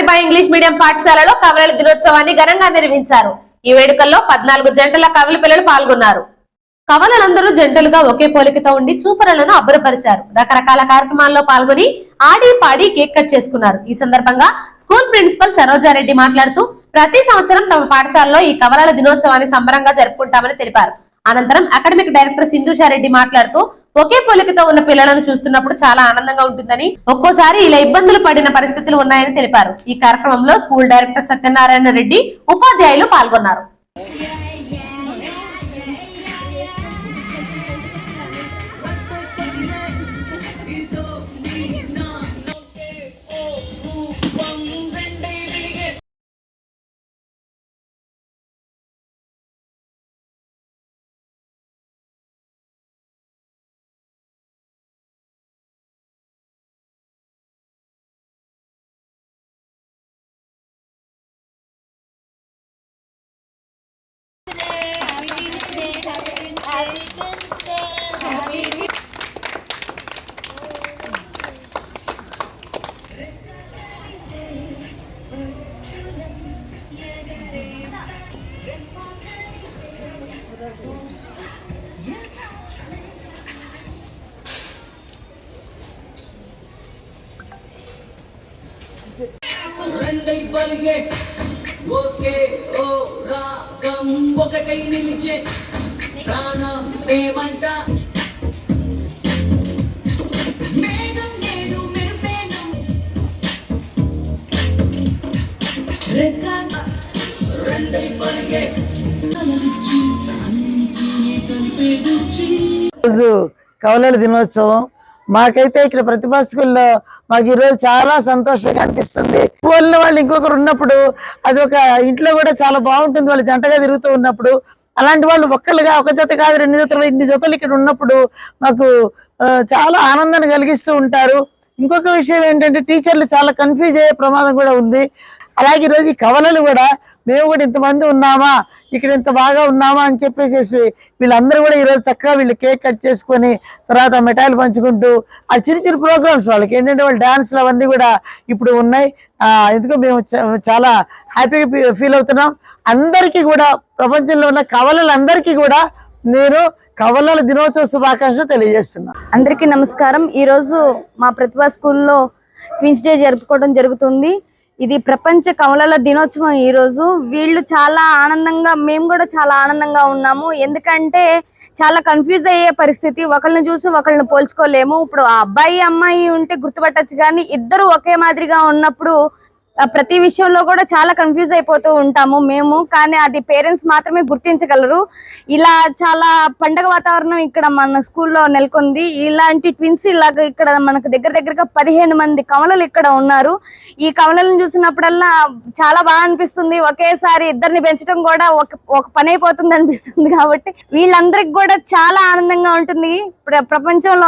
ప్రతిభ English medium పాఠశాలలో కవలల దినోత్సవాన్ని ఘనంగా నిర్వహించారు. ఈ వేడుకల్లో పద్నాలుగు జంటల కవల పిల్లలు పాల్గొన్నారు. కవలలందరూ జంటలుగా ఒకే పోలికతో ఉండి చూపరులను అబ్బురపరిచారు. రకరకాల కార్యక్రమాల్లో పాల్గొని ఆడి పాడి కేక్ కట్ చేసుకున్నారు. ఈ సందర్భంగా స్కూల్ ప్రిన్సిపల్ సరోజారెడ్డి మాట్లాడుతూ ప్రతి సంవత్సరం తమ పాఠశాలలో ఈ కవలల దినోత్సవాన్ని సంబరంగా జరుపుకుంటామని తెలిపారు. అనంతరం అకాడమిక్ డైరెక్టర్ సింధుషారెడ్డి మాట్లాడుతూ ఒకే పోలికతో ఉన్న పిల్లలను చూస్తున్నప్పుడు చాలా ఆనందంగా ఉంటుందని ఒక్కోసారి ఇలా ఇబ్బందులు పడిన పరిస్థితులు ఉన్నాయని తెలిపారు. ఈ కార్యక్రమంలో స్కూల్ డైరెక్టర్ సత్యనారాయణ రెడ్డి ఉపాధ్యాయులు పాల్గొన్నారు. రెండై పలిగే ఒకే ఓ రాగం ఒకటై నిలిచే ప్రాణం ఏమంట? మేఘం నేను మెరుపేను. రెక్క రోజు కవలల దినోత్సవం. మాకైతే ఇక్కడ ప్రతిభా స్కూల్లో మాకు ఈరోజు చాలా సంతోషంగా అనిపిస్తుంది. పోలిన వాళ్ళు ఇంకొకరు ఉన్నప్పుడు అది ఒక ఇంట్లో కూడా చాలా బాగుంటుంది. వాళ్ళు జంటగా తిరుగుతూ ఉన్నప్పుడు అలాంటి వాళ్ళు ఒక్కళ్ళుగా ఒక జత కాదు రెండు జతలు ఇన్ని జతలు ఇక్కడ ఉన్నప్పుడు మాకు చాలా ఆనందాన్ని కలిగిస్తూ ఉంటారు. ఇంకొక విషయం ఏంటంటే టీచర్లు చాలా కన్ఫ్యూజ్ అయ్యే ప్రమాదం కూడా ఉంది. అలాగే ఈరోజు ఈ కవలలు కూడా మేము కూడా ఇంతమంది ఉన్నామా? ఇక్కడ ఇంత బాగా ఉన్నామా అని చెప్పేసి వీళ్ళందరూ కూడా ఈరోజు చక్కగా వీళ్ళు కేక్ కట్ చేసుకొని తర్వాత మిఠాయిలు పంచుకుంటూ ఆ చిన్న చిన్న ప్రోగ్రామ్స్ వాళ్ళకి ఏంటంటే వాళ్ళు డాన్స్లు అవన్నీ కూడా ఇప్పుడు ఉన్నాయి. ఎందుకు మేము చ- చాలా హ్యాపీగా ఫీల్ అవుతున్నాం. అందరికీ కూడా ప్రపంచంలో ఉన్న కవలలందరికీ కూడా నేను కవలల దినోత్సవ శుభాకాంక్షలు తెలియజేస్తున్నా. అందరికీ నమస్కారం. ఈరోజు మా ప్రతిభా స్కూల్లో ట్విన్స్ డే జరుపుకోవడం జరుగుతుంది. ఇది ప్రపంచ కమలల దినోత్సవం ఈరోజు వీళ్ళు చాలా ఆనందంగా మేము కూడా చాలా ఆనందంగా ఉన్నాము. ఎందుకంటే చాలా కన్ఫ్యూజ్ అయ్యే పరిస్థితి. ఒకళ్ళని చూసి ఒకళ్ళని పోల్చుకోలేము. ఇప్పుడు ఆ అబ్బాయి అమ్మాయి ఉంటే గుర్తుపట్టచ్చు కానీ ఇద్దరు ఒకే మాదిరిగా ఉన్నప్పుడు ప్రతి విషయంలో కూడా చాలా కన్ఫ్యూజ్ అయిపోతూ ఉంటాము మేము. కానీ అది పేరెంట్స్ మాత్రమే గుర్తించగలరు. ఇలా చాలా పండగ వాతావరణం ఇక్కడ మన స్కూల్లో నెలకొంది. ఇలాంటి ట్విన్స్ ఇలాగ ఇక్కడ మనకు దగ్గర దగ్గరగా పదిహేను మంది కమలలు ఇక్కడ ఉన్నారు. ఈ కమలను చూసినప్పుడల్లా చాలా బాగా అనిపిస్తుంది. ఒకేసారి ఇద్దరిని పెంచడం కూడా ఒక ఒక పని అయిపోతుంది అనిపిస్తుంది కాబట్టి వీళ్ళందరికి కూడా చాలా ఆనందంగా ఉంటుంది. ప్ర- ప్రపంచంలో